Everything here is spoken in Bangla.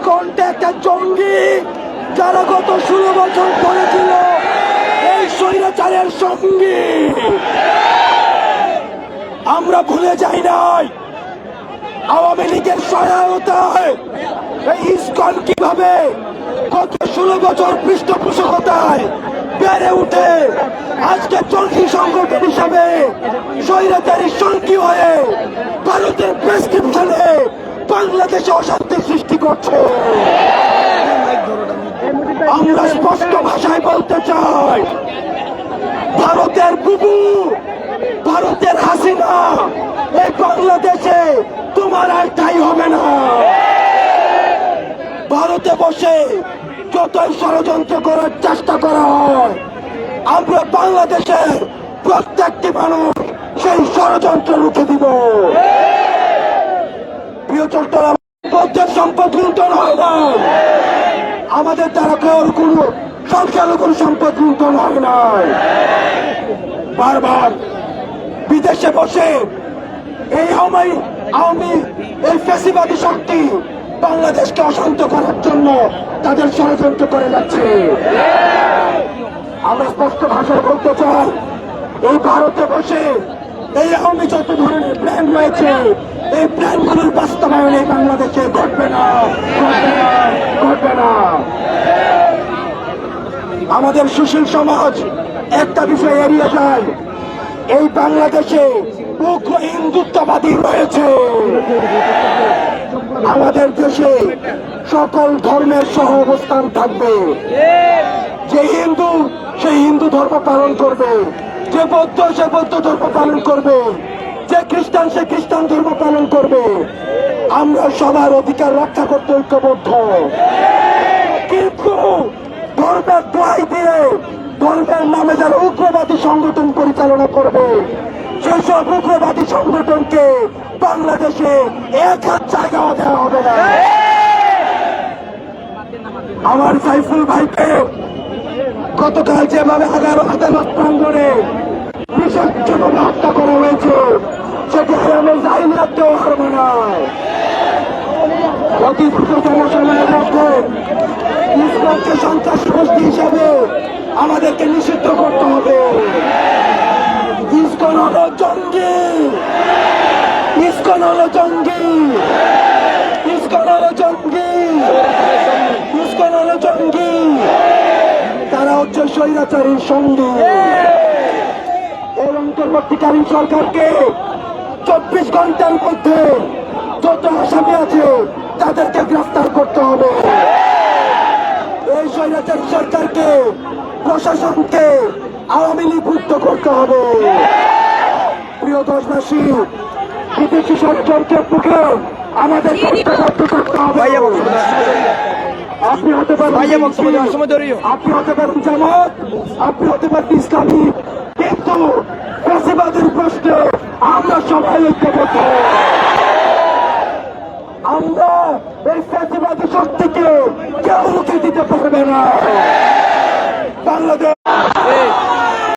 ইসকনটা একটা জঙ্গি যারা গত ষোলো বছর ধরে ছিল এই স্বৈরাচারের সঙ্গী। আমরা ভুলে যাই নাই, আওয়ামী লীগের সহায়তায় এই ইসকন কীভাবে গত ষোলো বছর পৃষ্ঠপোষকতায় বেড়ে উঠে, আজকে চলতি সংগঠন হিসাবে স্বৈরাচারী সঙ্গী হয়ে ভারতের প্রেসক্রিপশনে বাংলাদেশে অশান্তি সৃষ্টি করছে। আমরা স্পষ্ট ভাষায় বলতে চাই, ভারতের বুবু, ভারতের হাসিনা, এই বাংলাদেশে তোমার আর ঠাই হবে না। ভারতে বসে যতই ষড়যন্ত্র করার চেষ্টা করা হয়, আমরা বাংলাদেশের প্রত্যেকটি মানুষ সেই ষড়যন্ত্র রুখে দিব। প্রিয় চট্টগ্রাম সম্পদ লুণ্ঠন হয় না। আমাদের দ্বারা কারোর কোনো সংখ্যালঘুর সম্পদ লুণ্ঠন হয় নাই বারবার বিদেশে বসে এই আওয়ামী আওয়ামী, এই ফেসিবাদী শক্তি বাংলাদেশকে অশান্ত করার জন্য তাদের ষড়যন্ত্র করে যাচ্ছে। আমরা স্পষ্ট ভাষায় বলতে চাই, এই ভারতে বসে এই আওয়ামী যত ধরনের প্ল্যান রয়েছে এই প্ল্যানগুলোর বাস্তবায়ন এই বাংলাদেশে ঘটবে না ঘটবে না ঘটবে না। আমাদের সুশীল সমাজ একটা বিষয় এড়িয়ে যায়। এই বাংলাদেশে উগ্র হিন্দুত্ববাদী রয়েছে। আমাদের দেশে সকল ধর্মের সহ অবস্থান থাকবে। যে হিন্দু, সেই হিন্দু ধর্ম পালন করবে। যে বৌদ্ধ, সে বৌদ্ধ ধর্ম পালন করবে। যে খ্রিস্টান, সে খ্রিস্টান ধর্ম পালন করবে। আমরা সবার অধিকার রক্ষা করতে ঐক্যবদ্ধ। কিন্তু ধর্মের দোয়াই দিয়ে ধর্মের নামে যারা উগ্রবাদী সংগঠন পরিচালনা করবে, সেসব উগ্রবাদী সংগঠনকে বাংলাদেশে এক হাত জায়গাও দেওয়া হবে না। আমার সাইফুল ভাইকে গতকাল যেভাবে এগারো আদালত প্রাঙ্গনে বিষাক্তভাবে হত্যা করা হয়েছে সেটি আমি যাই রাখতেও পারব না অতি দ্রুততম সন্ত্রাস গোষ্ঠী হিসাবে আমাদেরকে নিষিদ্ধ করতে হবে। ইসকন হলো জঙ্গি। ইসকন হলো জঙ্গি। ইসকন হলো জঙ্গি ইসকন হলো জঙ্গি তারা হচ্ছে স্বৈরাচারীর সঙ্গী। এই অন্তর্বর্তীকালীন সরকারকে চব্বিশ ঘণ্টার মধ্যে যত আসামি আছে তাদেরকে গ্রেফতার করতে হবে। এই স্বৈরাচারী সরকারকে প্রশাসনকে আওয়ামী লীগ মুক্ত করতে হবে। প্রিয় দেশবাসী বিদেশি সরকারকে মুখে আমাদের করতে হবে। আপনি হতে পারেন। আপনি হতে পারেন জামাত আপনি হতে পারেন ইসলামী। কিন্তু প্রশ্নে আমরা সবাই ঐক্যবদ্ধ। আমরা এই ফাঁসিবাদী শক্তিকে কেউ রুখে দিতে পারবে না। বাংলাদেশ